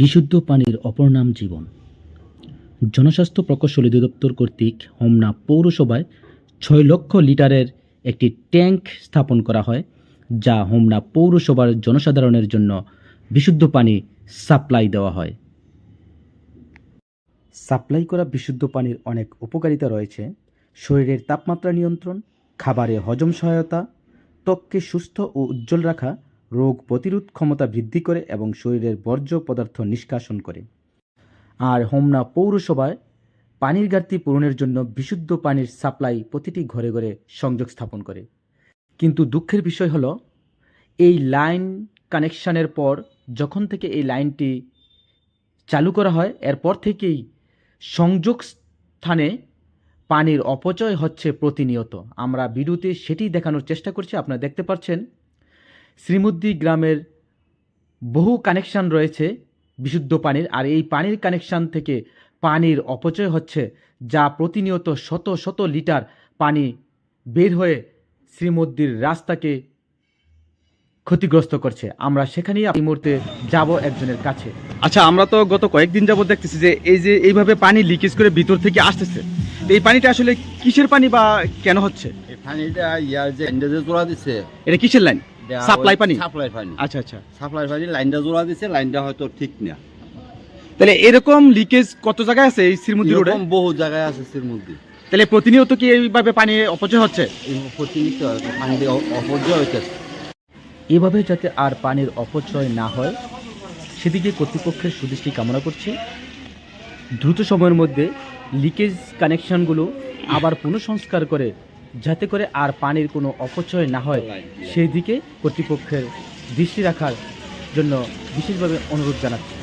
বিশুদ্ধ পানির অপর নাম জীবন। জনস্বাস্থ্য প্রকৌশল অধিদপ্তর কর্তৃক হোমনা পৌরসভায় ছয় লক্ষ লিটারের একটি ট্যাঙ্ক স্থাপন করা হয়, যা হোমনা পৌরসভার জনসাধারণের জন্য বিশুদ্ধ পানি সাপ্লাই দেওয়া হয়। সাপ্লাই করা বিশুদ্ধ পানির অনেক উপকারিতা রয়েছে। শরীরের তাপমাত্রা নিয়ন্ত্রণ, খাবারে হজম সহায়তা, ত্বককে সুস্থ ও উজ্জ্বল রাখা রোগ প্রতিরোধ ক্ষমতা বৃদ্ধি করে এবং শরীরের বর্জ্য পদার্থ নিষ্কাশন করে। আর হোমনা পৌরসভায় পানির ঘাটতি পূরণের জন্য বিশুদ্ধ পানির সাপ্লাই প্রতিটি ঘরে ঘরে সংযোগ স্থাপন করে। কিন্তু দুঃখের বিষয় হলো, এই লাইন কানেকশানের পর যখন থেকে এই লাইনটি চালু করা হয়, এরপর থেকেই সংযোগ স্থানে পানির অপচয় হচ্ছে প্রতিনিয়ত। আমরা ভিডিওতে সেটি দেখানোর চেষ্টা করছি, আপনারা দেখতে পাচ্ছেন। শ্রীমুদ্দি গ্রামের বহু কানেকশান রয়েছে বিশুদ্ধ পানির আর এই পানির কানেকশান থেকে পানির অপচয় হচ্ছে যা প্রতিনিয়ত শত শত লিটার পানি বের হয়ে শ্রীমদ্দির রাস্তাকে ক্ষতিগ্রস্ত করছে। আমরা সেখানেই এই মুহূর্তে যাব একজনের কাছে। আচ্ছা আমরা তো গত কয়েকদিন যাবত দেখতেছি যে এই যে এইভাবে পানি লিকেজ করে ভিতর থেকে আসতেছে তো এই পানিটা আসলে কিসের পানি বা কেন হচ্ছে? এই পানিটা ইয়ার যে জোড়া দিছে এটা কিসের লাইন সাপ্লাই পানি? সাপ্লাই পানি। আচ্ছা আচ্ছা। সাপ্লাই পানি লাইনটা জোড়া দিছে লাইনটা হয়তো ঠিক না তাহলে এরকম লিকেজ কত জায়গায় আছে এই শ্রীমতী রোডে? বহু জায়গায় আছে মধ্যে তাহলে প্রতিনিয়ত কি এইভাবে পানি অপচয় হচ্ছে? প্রতিনিয়ত পানি দিয়ে অ- অপর্যায় হইতেছে এভাবে যাতে আর পানির অপচয় না হয় সেদিকে কর্তৃপক্ষের সুদৃষ্টি কামনা করছি। দ্রুত সময়ের মধ্যে লিকেজ কানেকশনগুলো আবার পুনঃসংস্কার করে যাতে করে আর পানির কোনো অপচয় না হয় সেই দিকে কর্তৃপক্ষের দৃষ্টি রাখার জন্য বিশেষভাবে অনুরোধ জানাচ্ছি।